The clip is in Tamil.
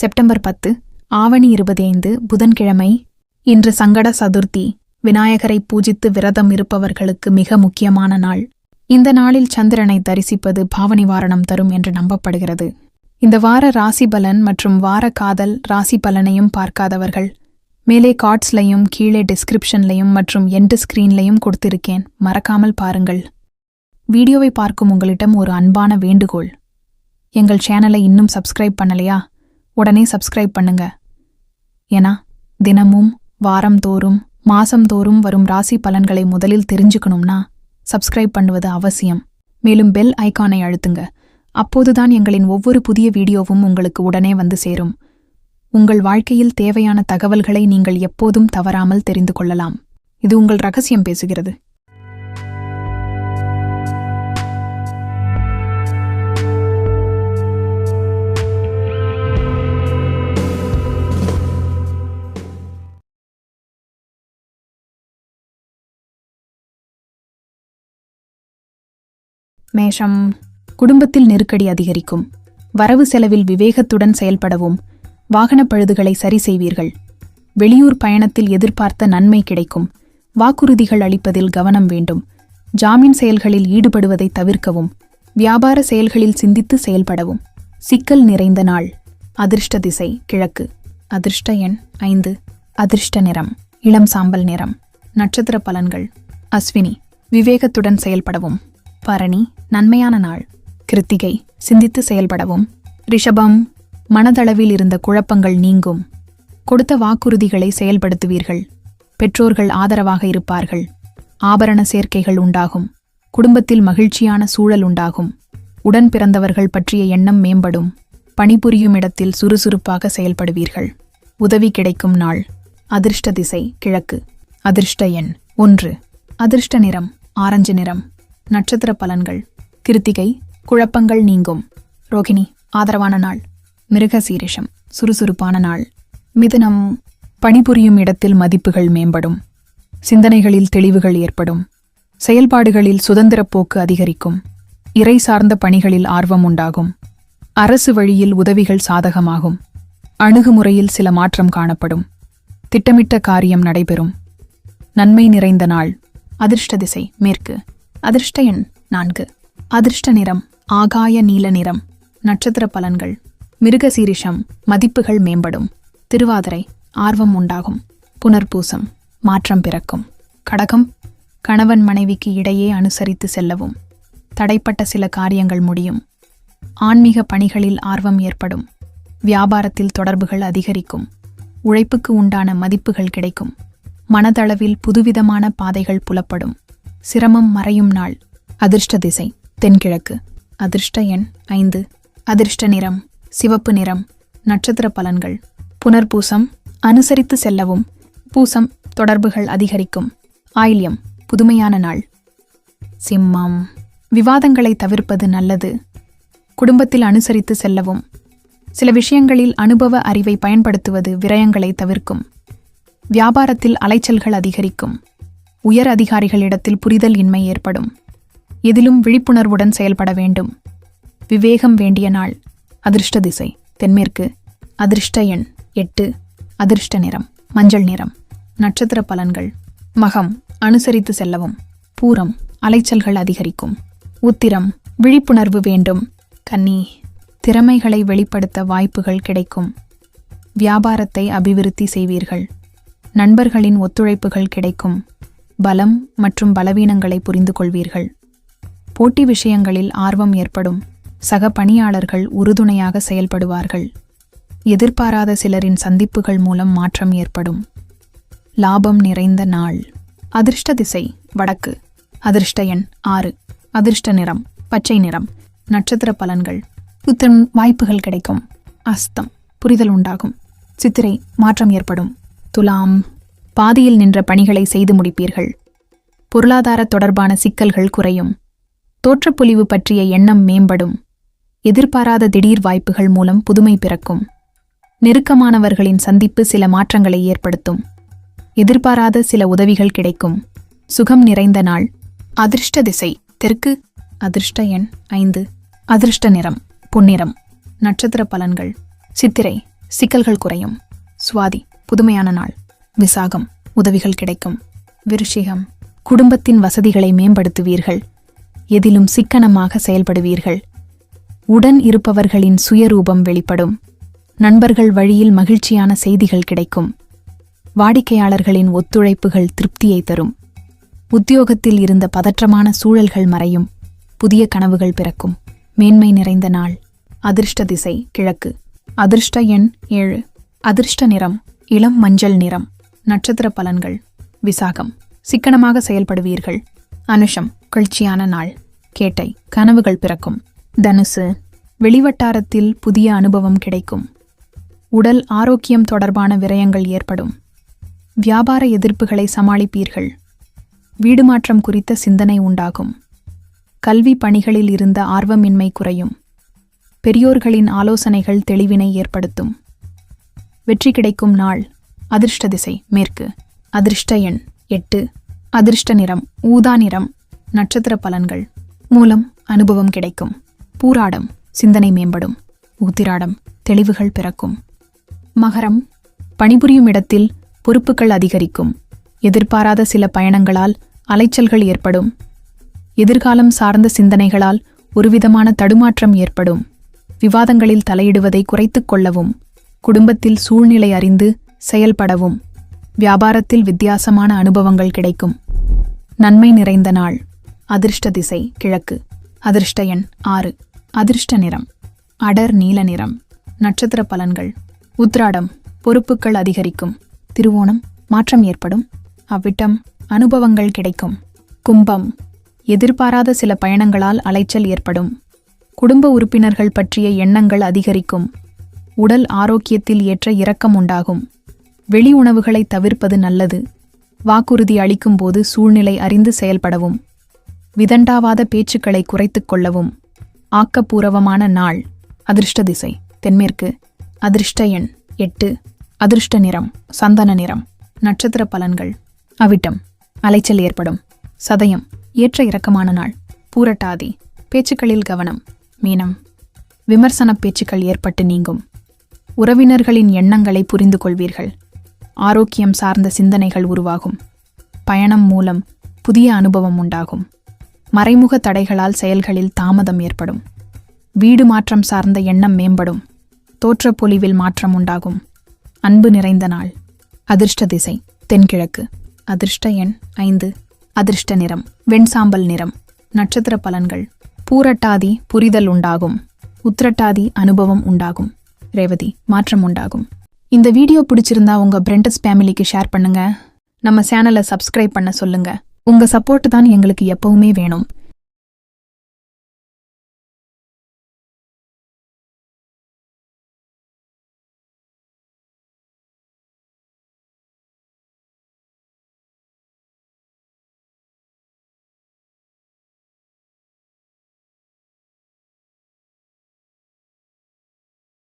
செப்டம்பர் பத்து ஆவணி இருபத்தைந்து புதன்கிழமை. இன்று சங்கட சதுர்த்தி விநாயகரை பூஜித்து விரதம் இருப்பவர்களுக்கு மிக முக்கியமான நாள். இந்த நாளில் சந்திரனை தரிசிப்பது பாவநிவாரணம் தரும் என்று நம்பப்படுகிறது. இந்த வார ராசி பலன் மற்றும் வார காதல் ராசி பலனையும் பார்க்காதவர்கள் மேலே கார்ட்ஸ்லையும் கீழே டிஸ்கிரிப்ஷன்லையும் மற்றும் எண்டு ஸ்கிரீன்லையும் கொடுத்திருக்கேன். மறக்காமல் பாருங்கள். வீடியோவை பார்க்கும் உங்களிடம் ஒரு அன்பான வேண்டுகோள். எங்கள் சேனலை இன்னும் சப்ஸ்கிரைப் பண்ணலையா? உடனே சப்ஸ்கிரைப் பண்ணுங்க. ஏன்னா தினமும் வாரம்தோறும் மாசம்தோறும் வரும் ராசி பலன்களை முதலில் தெரிஞ்சுக்கணும்னா சப்ஸ்கிரைப் பண்ணுவது அவசியம். மேலும் பெல் ஐகானை அழுத்துங்க. அப்போதுதான் எங்களின் ஒவ்வொரு புதிய வீடியோவும் உங்களுக்கு உடனே வந்து சேரும். உங்கள் வாழ்க்கையில் தேவையான தகவல்களை நீங்கள் எப்போதும் தவறாமல் தெரிந்து கொள்ளலாம். இது உங்கள் ரகசியம் பேசுகிறது. மேஷம் குடும்பத்தில் நெருக்கடி அதிகரிக்கும். வரவு செலவில் விவேகத்துடன் செயல்படவும் வாகனப் பழுதுகளை சரி செய்வீர்கள். வெளியூர் பயணத்தில் எதிர்பார்த்த நன்மை கிடைக்கும். வாக்குறுதிகள் அளிப்பதில் கவனம் வேண்டும். ஜாமீன் செயல்களில் ஈடுபடுவதை தவிர்க்கவும். வியாபார செயல்களில் சிந்தித்து செயல்படவும். சிக்கல் நிறைந்த நாள். அதிர்ஷ்ட திசை கிழக்கு. அதிர்ஷ்ட எண் ஐந்து. அதிர்ஷ்ட நிறம். இளம் சாம்பல் நிறம். நட்சத்திர பலன்கள். அஸ்வினி. விவேகத்துடன் செயல்படவும். பரணி நன்மையான நாள். கிருத்திகை சிந்தித்து செயல்படவும். ரிஷபம் மனதளவில் இருந்த குழப்பங்கள் நீங்கும். கொடுத்த வாக்குறுதிகளை செயல்படுத்துவீர்கள். பெற்றோர்கள் ஆதரவாக இருப்பார்கள். ஆபரண சேர்க்கைகள் உண்டாகும். குடும்பத்தில் மகிழ்ச்சியான சூழல் உண்டாகும். உடன் பிறந்தவர்கள் பற்றிய எண்ணம் மேம்படும். பணிபுரியும் இடத்தில் சுறுசுறுப்பாக செயல்படுவீர்கள். உதவி கிடைக்கும் நாள். அதிர்ஷ்ட திசை கிழக்கு. அதிர்ஷ்ட எண் ஒன்று. அதிர்ஷ்ட நிறம் ஆரஞ்சு நிறம். நட்சத்திர பலன்கள் கிருத்திகை குழப்பங்கள் நீங்கும். ரோகிணி ஆதரவான நாள். மிருகசீரிஷம் சுறுசுறுப்பான நாள். மிதுனம் பணிபுரியும் இடத்தில் மதிப்புகள் மேம்படும். சிந்தனைகளில் தெளிவுகள் ஏற்படும். செயல்பாடுகளில் சுதந்திரப் போக்கு அதிகரிக்கும். இறை சார்ந்த பணிகளில் ஆர்வம் உண்டாகும். அரசு வழியில் உதவிகள் சாதகமாகும். அணுகுமுறையில் சில மாற்றம் காணப்படும். திட்டமிட்ட காரியம் நடைபெறும். நன்மை நிறைந்த நாள். அதிர்ஷ்ட திசை மேற்கு. அதிர்ஷ்ட எண் நான்கு. அதிர்ஷ்ட நிறம் ஆகாய நீல நிறம் நட்சத்திர பலன்கள் மிருகசீரிஷம் மதிப்புகள் மேம்படும். திருவாதிரை ஆர்வம் உண்டாகும். புனர்பூசம் மாற்றம் பிறக்கும். கடகம் கணவன் மனைவிக்கு இடையே அனுசரித்து செல்லவும். தடைப்பட்ட சில காரியங்கள் முடியும். ஆன்மீக பணிகளில் ஆர்வம் ஏற்படும். வியாபாரத்தில் தொடர்புகள் அதிகரிக்கும். உழைப்புக்கு உண்டான மதிப்புகள் கிடைக்கும். மனதளவில் புதுவிதமான பாதைகள் புலப்படும். சிரமம் மறையும் நாள். அதிர்ஷ்ட திசை தென்கிழக்கு. அதிர்ஷ்ட எண் ஐந்து. அதிர்ஷ்ட நிறம் சிவப்பு நிறம். நட்சத்திர பலன்கள். புனர்பூசம் அனுசரித்து செல்லவும். பூசம் தொடர்புகள் அதிகரிக்கும். ஆயில்யம் புதுமையான நாள். சிம்மம் விவாதங்களை தவிர்ப்பது நல்லது. குடும்பத்தில் அனுசரித்து செல்லவும். சில விஷயங்களில் அனுபவ அறிவை பயன்படுத்துவது விரயங்களை தவிர்க்கும். வியாபாரத்தில் அலைச்சல்கள் அதிகரிக்கும். உயர் அதிகாரிகளிடத்தில் புரிதல் இன்மை ஏற்படும். எதிலும் விழிப்புணர்வுடன் செயல்பட வேண்டும். விவேகம் வேண்டிய நாள். அதிர்ஷ்ட திசை. தென்மேற்கு. அதிர்ஷ்ட எண் எட்டு. அதிர்ஷ்ட நிறம். மஞ்சள் நிறம். நட்சத்திர பலன்கள். மகம். அனுசரித்து செல்லவும். பூரம். அலைச்சல்கள் அதிகரிக்கும். உத்திரம். விழிப்புணர்வு வேண்டும். கன்னி. திறமைகளை வெளிப்படுத்த வாய்ப்புகள் கிடைக்கும். வியாபாரத்தை அபிவிருத்தி செய்வீர்கள். நண்பர்களின் ஒத்துழைப்புகள் கிடைக்கும். பலம் மற்றும் பலவீனங்களை புரிந்து கொள்வீர்கள் போட்டி விஷயங்களில் ஆர்வம் ஏற்படும். சக பணியாளர்கள் உறுதுணையாக செயல்படுவார்கள். எதிர்பாராத சிலரின் சந்திப்புகள் மூலம் மாற்றம் ஏற்படும். லாபம் நிறைந்த நாள். அதிர்ஷ்ட திசை வடக்கு. அதிர்ஷ்ட எண் ஆறு. அதிர்ஷ்ட நிறம் பச்சை நிறம். நட்சத்திர பலன்கள். புத்தன் வாய்ப்புகள் கிடைக்கும். அஸ்தம் புரிதல் உண்டாகும். சித்திரை மாற்றம் ஏற்படும். துலாம் பாதியில் நின்ற பணிகளை செய்து முடிப்பீர்கள். பொருளாதார தொடர்பான சிக்கல்கள் குறையும். தோற்றப்பொலிவு பற்றிய எண்ணம் மேம்படும். எதிர்பாராத திடீர் வாய்ப்புகள் மூலம் புதுமை பிறக்கும். நெருக்கமானவர்களின் சந்திப்பு சில மாற்றங்களை ஏற்படுத்தும். எதிர்பாராத சில உதவிகள் கிடைக்கும். சுகம் நிறைந்த நாள். அதிர்ஷ்ட திசை. தெற்கு. அதிர்ஷ்ட எண் ஐந்து. அதிர்ஷ்ட நிறம். பொன்னிறம். நட்சத்திர பலன்கள். சித்திரை. சிக்கல்கள் குறையும். சுவாதி. புதுமையான நாள். விசாகம் உதவிகள் கிடைக்கும். விருஷிகம் குடும்பத்தின் வசதிகளை மேம்படுத்துவீர்கள். எதிலும் சிக்கனமாக செயல்படுவீர்கள். உடன் இருப்பவர்களின் சுயரூபம் வெளிப்படும். நண்பர்கள் வழியில் மகிழ்ச்சியான செய்திகள் கிடைக்கும். வாடிக்கையாளர்களின் ஒத்துழைப்புகள் திருப்தியை தரும். உத்தியோகத்தில் இருந்த பதற்றமான சூழல்கள் மறையும். புதிய கனவுகள் பிறக்கும். மேன்மை நிறைந்த நாள். அதிர்ஷ்ட திசை கிழக்கு. அதிர்ஷ்ட எண் ஏழு. அதிர்ஷ்ட நிறம் இளம் மஞ்சள் நிறம். நட்சத்திர பலன்கள். விசாகம். சிக்கனமாக செயல்படுவீர்கள். அனுஷம். கழ்ச்சியான நாள். கேட்டை. கனவுகள் பிறக்கும். தனுசு. வெளிவட்டாரத்தில் புதிய அனுபவம் கிடைக்கும். உடல் ஆரோக்கியம் தொடர்பான விரயங்கள் ஏற்படும். வியாபார எதிர்ப்புகளை சமாளிப்பீர்கள். வீடு மாற்றம் குறித்த சிந்தனை உண்டாகும். கல்வி பணிகளில் இருந்த ஆர்வமின்மை குறையும். பெரியோர்களின் ஆலோசனைகள் தெளிவினை ஏற்படுத்தும். வெற்றி கிடைக்கும் நாள். அதிர்ஷ்ட திசை மேற்கு. அதிர்ஷ்ட எண் எட்டு. அதிர்ஷ்ட நிறம் ஊதா நிறம் நட்சத்திர பலன்கள். மூலம் அனுபவம் கிடைக்கும். பூராடம் சிந்தனை மேம்படும். உத்திராடம் தெளிவுகள் பிறக்கும். மகரம் பணிபுரியும் இடத்தில் பொறுப்புகள் அதிகரிக்கும். எதிர்பாராத சில பயணங்களால் அலைச்சல்கள் ஏற்படும். எதிர்காலம் சார்ந்த சிந்தனைகளால் ஒருவிதமான தடுமாற்றம் ஏற்படும். விவாதங்களில் தலையிடுவதை குறைத்துக் கொள்ளவும். குடும்பத்தில் சூழ்நிலை அறிந்து செயல்படவும். வியாபாரத்தில் வித்தியாசமான அனுபவங்கள் கிடைக்கும். நன்மை நிறைந்த நாள். அதிர்ஷ்ட திசை கிழக்கு. அதிர்ஷ்ட எண் ஆறு. அதிர்ஷ்ட நிறம். அடர் நீல நிறம். நட்சத்திர பலன்கள். உத்ராடம் பொறுப்புகள் அதிகரிக்கும். திருவோணம். மாற்றம் ஏற்படும். அவ்விட்டம் அனுபவங்கள் கிடைக்கும். கும்பம். எதிர்பாராத சில பயணங்களால் அலைச்சல் ஏற்படும். குடும்ப உறுப்பினர்கள் பற்றிய எண்ணங்கள் அதிகரிக்கும். உடல் ஆரோக்கியத்தில் ஏற்ற இரக்கம் உண்டாகும் வெளி உணவுகளை தவிர்ப்பது நல்லது. வாக்குறுதி அளிக்கும்போது சூழ்நிலை அறிந்து செயல்படவும். விதண்டாவாத பேச்சுக்களை குறைத்துக் கொள்ளவும். ஆக்கப்பூர்வமான நாள். அதிர்ஷ்ட திசை. தென்மேற்கு. அதிர்ஷ்ட எண். எட்டு. அதிர்ஷ்ட நிறம். சந்தன நிறம். நட்சத்திர பலன்கள். அவிட்டம். அலைச்சல் ஏற்படும். சதயம். ஏற்ற இறக்கமான நாள். பூரட்டாதி. பேச்சுக்களில் கவனம். மீனம். விமர்சன பேச்சுக்கள் ஏற்பட்டு நீங்கும். உறவினர்களின் எண்ணங்களை புரிந்து கொள்வீர்கள் ஆரோக்கியம் சார்ந்த சிந்தனைகள் உருவாகும். பயணம் மூலம் புதிய அனுபவம் உண்டாகும். மறைமுக தடைகளால் செயல்களில் தாமதம் ஏற்படும். வீடு மாற்றம் சார்ந்த எண்ணம் மேம்படும். தோற்றப்பொலிவில் மாற்றம் உண்டாகும். அன்பு நிறைந்த நாள். அதிர்ஷ்ட திசை. தென்கிழக்கு. அதிர்ஷ்ட எண் ஐந்து. அதிர்ஷ்ட நிறம். வெண்சாம்பல் நிறம். நட்சத்திர பலன்கள். பூரட்டாதி புரிதல் உண்டாகும். உத்திரட்டாதி அனுபவம் உண்டாகும். ரேவதி மாற்றம் உண்டாகும். இந்த வீடியோ பிடிச்சிருந்தா உங்க பிரெண்டஸ் ஃபேமிலிக்கு ஷேர் பண்ணுங்க. நம்ம சேனலை சப்ஸ்கிரைப் பண்ண சொல்லுங்க. உங்க சப்போர்ட் தான் எங்களுக்கு எப்பவுமே வேணும்.